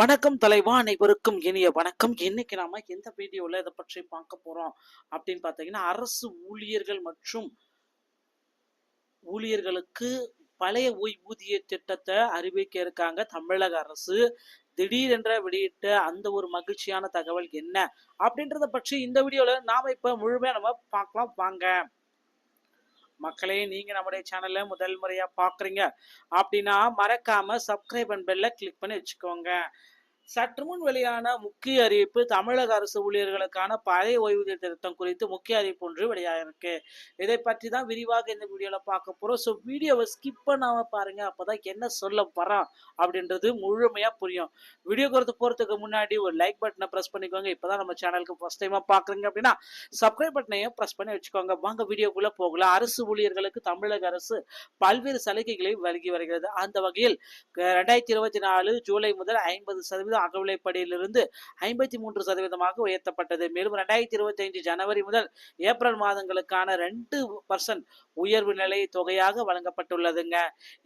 வணக்கம் தலைவா அனைவருக்கும் இனிய வணக்கம். இன்னைக்கு நாம எந்த வீடியோல இதை பற்றி பார்க்க போறோம் அப்படின்னு பார்த்தீங்கன்னா அரசு ஊழியர்கள் மற்றும் ஊழியர்களுக்கு பழைய ஓய்வூதிய திட்டத்தை அறிவிக்க இருக்காங்க தமிழக அரசு. திடீரென்ற வெளியிட்ட அந்த ஒரு மகிழ்ச்சியான தகவல் என்ன அப்படின்றத பற்றி இந்த வீடியோல நாம இப்ப முழுமையா நம்ம பார்க்கலாம். வாங்க. மக்களே நீங்க நம்முடைய சேனல்ல முதல் முறையா பாக்குறீங்க அப்படின்னா மறக்காம சப்ஸ்கிரைப் அண்ட் பெல்ல கிளிக் பண்ணி வச்சுக்கோங்க. சற்று முன் வெளியான முக்கிய அறிவிப்பு தமிழக அரசு ஊழியர்களுக்கான பழைய ஓய்வூதிய திருத்தம் குறித்து முக்கிய அறிவிப்பு ஒன்று வெளியாகிருக்கு இதை பற்றி தான் விரிவாக இந்த வீடியோவில் பார்க்க போகிறோம் ஸோ வீடியோவை ஸ்கிப் பண்ணாம பாருங்க. அப்பதான் என்ன சொல்ல போறோம் அப்படின்றது முழுமையா புரியும். வீடியோ கொடுத்து போறதுக்கு முன்னாடி ஒரு லைக் பட்டனை ப்ரெஸ் பண்ணிக்கோங்க. இப்போதான் நம்ம சேனலுக்கு ஃபர்ஸ்ட் டைமா பாக்குறீங்க அப்படின்னா சப்ஸ்கிரைப் பட்டனையும் ப்ரெஸ் பண்ணி வச்சுக்கோங்க. வாங்க வீடியோக்குள்ள போகலாம். அரசு ஊழியர்களுக்கு தமிழக அரசு பல்வேறு சலுகைகளை வழங்கி வருகிறது. அந்த வகையில் ரெண்டாயிரத்தி இருபத்தி நாலு ஜூலை முதல் ஐம்பது சதவீதம் அகவிலைப்படியிலிருந்து ஐம்பத்தி மூன்று சதவீதமாக உயர்த்தப்பட்டது. மேலும் ரெண்டாயிரத்தி இருபத்தி ஐந்து ஜனவரி முதல் ஏப்ரல் மாதங்களுக்கான ரெண்டு பர்சன்ட் உயர்வு நிலை தொகையாக வழங்கப்பட்டுள்ளதுங்க.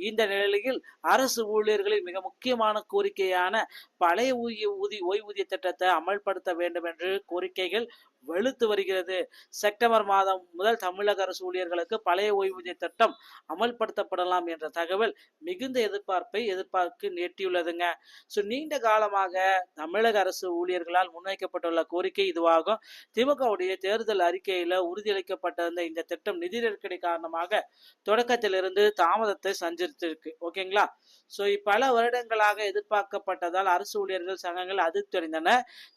இந்த நிலையில் அரசு ஊழியர்களின் மிக முக்கியமான கோரிக்கையான பழைய ஊதிய ஊதி ஓய்வூதிய திட்டத்தை அமல்படுத்த வேண்டும் என்று கோரிக்கைகள் வலுத்து வருகிறது. செப்டம்பர் மாதம் முதல் தமிழக அரசு ஊழியர்களுக்கு பழைய ஓய்வூதிய திட்டம் அமல்படுத்தப்படலாம் என்ற தகவல் மிகுந்த எதிர்பார்ப்பை எதிர்பார்க்கு நீட்டியுள்ளதுங்க. ஸோ நீண்ட காலமாக தமிழக அரசு ஊழியர்களால் முன்வைக்கப்பட்டுள்ள கோரிக்கை இதுவாகும். திமுகவுடைய தேர்தல் அறிக்கையில் உறுதியளிக்கப்பட்டிருந்த இந்த திட்டம் நிதி நெருக்கடி காரணமாக தொடக்கத்திலிருந்து தாமதத்தை சஞ்சரித்திருக்கு. ஓகேங்களா? ஸோ பல வருடங்களாக எதிர்பார்க்கப்பட்டதால் அரசு ஊழியர்கள் சங்கங்கள் அதிர்ச்சி அடைந்தன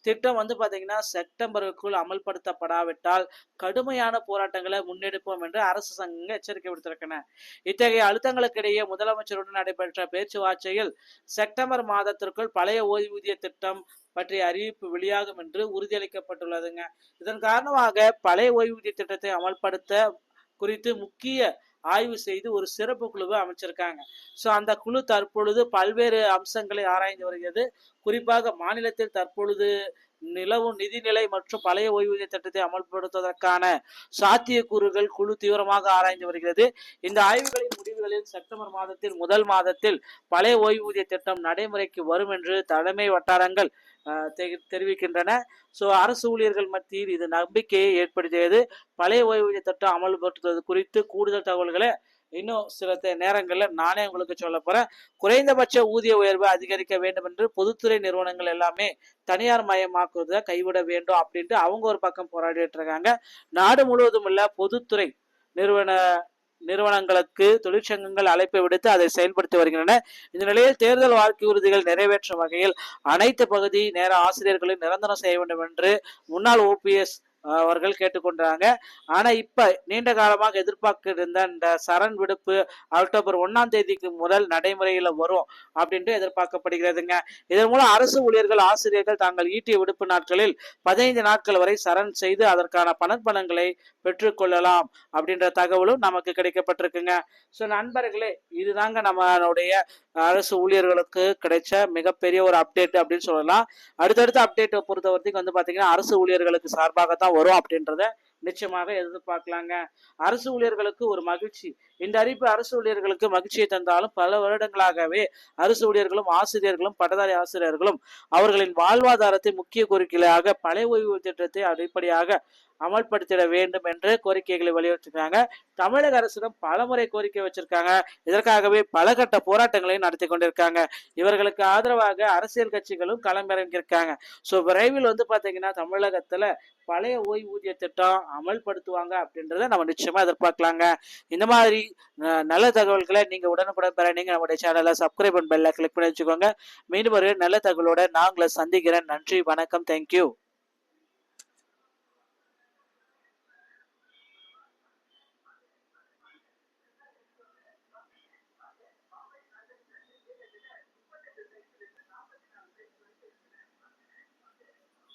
திட்டம் வந்து பார்த்தீங்கன்னா செப்டம்பருக்குள் அமல் அமல்படுத்தப்படாவிட்டால் கடுமையான போராட்டங்களை முன்னெடுப்போம் என்று அரசு சங்கங்கள் எச்சரிக்கை விடுத்திருக்கின்றன. இத்தகைய அழுத்தங்களுக்கிடையே முதலமைச்சருடன் நடைபெற்ற பேச்சுவார்த்தையில் செப்டம்பர் மாதத்திற்குள் பழைய ஓய்வூதிய திட்டம் பற்றிய அறிவிப்பு வெளியாகும் என்று உறுதியளிக்கப்பட்டுள்ளதுங்க. இதன் காரணமாக பழைய ஓய்வூதிய திட்டத்தை அமல்படுத்த குறித்து முக்கிய ஆய்வு செய்து ஒரு சிறப்பு குழுவை அமைச்சிருக்காங்க. ஸோ அந்த குழு தற்பொழுது பல்வேறு அம்சங்களை ஆராய்ந்து வருகிறது. குறிப்பாக மாநிலத்தில் தற்பொழுது நிலவும் நிதிநிலை மற்றும் பழைய ஓய்வூதிய திட்டத்தை அமல்படுத்துவதற்கான சாத்தியக்கூறுகள் குழு தீவிரமாக ஆராய்ந்து வருகிறது. இந்த ஆய்வுகளின் முடிவுகளில் செப்டம்பர் மாதத்தில் முதல் மாதத்தில் பழைய ஓய்வூதிய திட்டம் நடைமுறைக்கு வரும் என்று தலைமை வட்டாரங்கள் தெ- தெரிவிக்கின்றன. ஸோ அரசு ஊழியர்கள் மத்தியில் இது நம்பிக்கையை ஏற்படுத்தியது. பழைய ஓய்வூதிய திட்டம் அமல்படுத்துவது குறித்து கூடுதல் தகவல்களை இன்னும் சில நேரங்களில் நானே உங்களுக்கு சொல்ல போறேன். குறைந்தபட்ச ஊதிய உயர்வை அதிகரிக்க வேண்டும் என்று பொதுத்துறை நிறுவனங்கள் எல்லாமே தனியார் மயமாக்குவதை கைவிட வேண்டும் அப்படின்ட்டு அவங்க ஒரு பக்கம் போராடிட்டு இருக்காங்க. நாடு முழுவதும் உள்ள பொதுத்துறை நிறுவன நிறுவனங்களுக்கு தொழிற்சங்கங்கள் அழைப்பு விடுத்து அதை செயல்படுத்தி வருகின்றன. இந்த நிலையில் தேர்தல் வாக்குறுதிகள் நிறைவேற்றும் வகையில் அனைத்து பகுதி நேர ஆசிரியர்களை நிரந்தரம் செய்ய வேண்டும் என்று முன்னாள் ஓபிஎஸ் அவர்கள் கேட்டுக்கொண்டாங்க. ஆனால் இப்போ நீண்ட காலமாக எதிர்பார்க்கிருந்த இந்த சரண் விடுப்பு அக்டோபர் ஒன்றாம் தேதிக்கு முதல் நடைமுறையில் வரும் அப்படின்ட்டு எதிர்பார்க்கப்படுகிறதுங்க. இதன் மூலம் அரசு ஊழியர்கள் ஆசிரியர்கள் தாங்கள் ஈட்டிய விடுப்பு நாட்களில் பதினைந்து நாட்கள் வரை சரண் செய்து அதற்கான பணப்பணங்களை பெற்றுக்கொள்ளலாம் அப்படின்ற தகவலும் நமக்கு கிடைக்கப்பட்டிருக்குங்க. ஸோ நண்பர்களே இதுதாங்க நம்மளுடைய அரசு ஊழியர்களுக்கு கிடைச்ச மிகப்பெரிய ஒரு அப்டேட் அப்படின்னு சொல்லலாம். அடுத்தடுத்த அப்டேட்டை பொறுத்த வரைக்கும் வந்து பார்த்தீங்கன்னா அரசு ஊழியர்களுக்கு சார்பாக தான் வரும் அப்படின்றத நிச்சயமாக எதிர்பார்க்கலாங்க. அரசு ஊழியர்களுக்கு ஒரு மகிழ்ச்சி. இந்த அறிவிப்பு அரசு ஊழியர்களுக்கு மகிழ்ச்சியை தந்தாலும் பல வருடங்களாகவே அரசு ஊழியர்களும் ஆசிரியர்களும் பட்டதாரி ஆசிரியர்களும் அவர்களின் வாழ்வாதாரத்தை முக்கிய கோரிக்கையாக பழைய ஓய்வு திட்டத்தை அடிப்படையாக அமல்படுத்திட வேண்டும் என்று கோரிக்கைகளை வலியுறுத்திருக்காங்க தமிழக அரசிடம் பலமுறை கோரிக்கை வச்சிருக்காங்க. இதற்காகவே பல கட்ட போராட்டங்களையும் நடத்தி கொண்டிருக்காங்க. இவர்களுக்கு ஆதரவாக அரசியல் கட்சிகளும் களமிறங்கியிருக்காங்க. ஸோ விரைவில் வந்து பார்த்தீங்கன்னா தமிழகத்துல பழைய ஓய்வூதிய திட்டம் அமல்படுத்துவாங்க அப்படின்றத நம்ம நிச்சயமா எதிர்பார்க்கலாங்க. இந்த மாதிரி நல்ல தகவல்களை நீங்க உடனுக்குடன் பெற நீங்க நம்முடைய சேனலை சப்ஸ்கிரைப் பண்ண பெல்ல கிளிக் பண்ணி வச்சுக்கோங்க. மீண்டும் ஒரு நல்ல தகவலோட நான் உங்களை சந்திக்கிறேன். நன்றி வணக்கம் தேங்க்யூ